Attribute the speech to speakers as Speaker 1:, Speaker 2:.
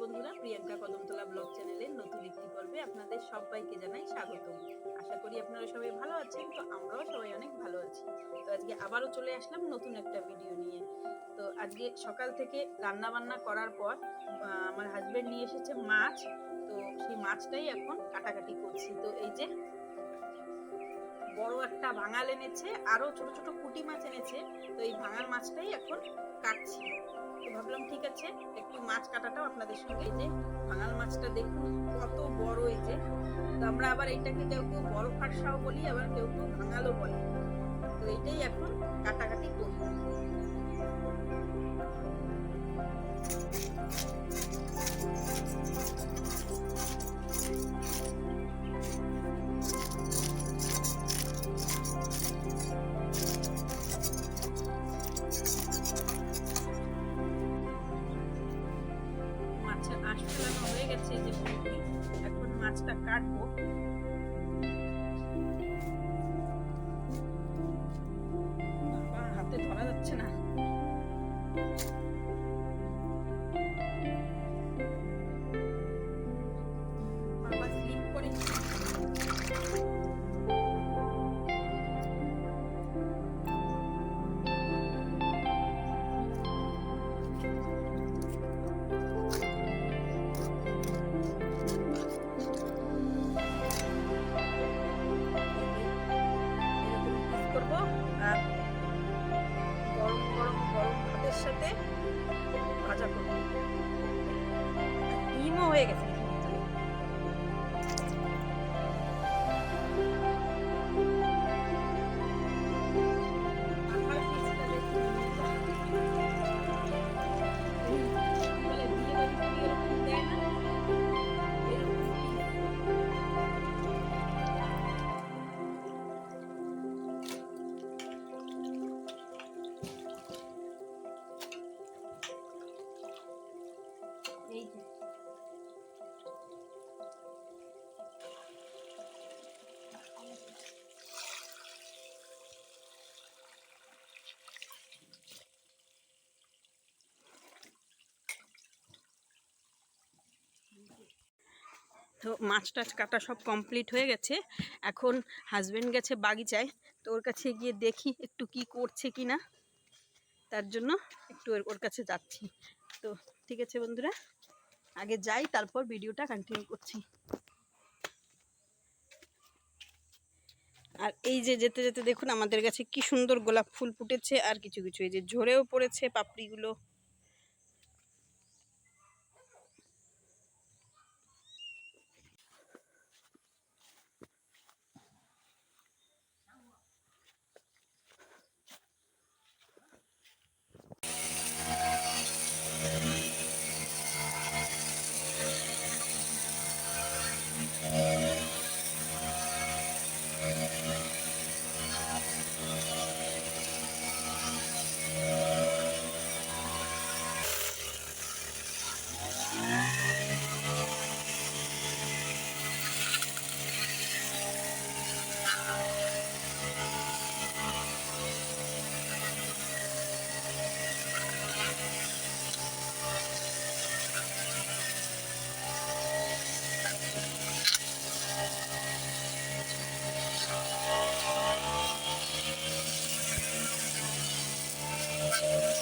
Speaker 1: বন্ধুরা, প্রিয়াঙ্কা কদমতলা ব্লগ চ্যানেলের নতুন একটি পর্বে আপনাদের সবাইকে জানাই স্বাগত আশা করি আপনারা সবাই ভালো আছেন, তো আমরাও সবাই অনেক ভালো আছি। তো আজকে আবারও চলে আসলাম নতুন একটা ভিডিও নিয়ে। তো আজকে সকাল থেকে রান্না বান্না করার পর আমার হাজবেন্ড নিয়ে এসেছে মাছ। তো সেই মাছটাই এখন কাটাকাটি করছি। তো এই যে বড় একটা ভাঙাল এনেছে, আরও ছোট ছোট পুঁটি মাছ এনেছে, তো এই ভাঙাল মাছটাই এখন কাটছি। তো ভাবলাম ঠিক আছে, একটু মাছ কাটাটাও আপনাদের সঙ্গে যে ভাঙাল মাছটা দেখুন কত বড় এই যে। তো আমরা আবার এইটাকে কেউ কেউ বড় ফাটসাও বলি, আবার কেউ কেউ ভাঙালও বলে। তো এইটাই এখন কাটাকাটি করব। মাছটা কাটবো। আর গরম গরম গরম ভাতের সাথে ভাজা করব। ডিমও হয়ে গেছে। তো মাছ টাছ কাটা সব কমপ্লিট হয়ে গেছে। এখন হাজবেন্ড গেছে বাগিচায়, তো ওর কাছে গিয়ে দেখি একটু কি করছে কি না। তার জন্য একটু ওর কাছে যাচ্ছি। তো ঠিক আছে বন্ধুরা। আগে যাই, তারপর ভিডিওটা কন্টিনিউ করছি। আর এই যে যেতে যেতে দেখুন, আমাদের কাছে কি সুন্দর গোলাপ ফুল ফুটেছে, আর কিছু কিছু। এই যে ঝরেও পড়েছে পাপড়িগুলো। Thank you.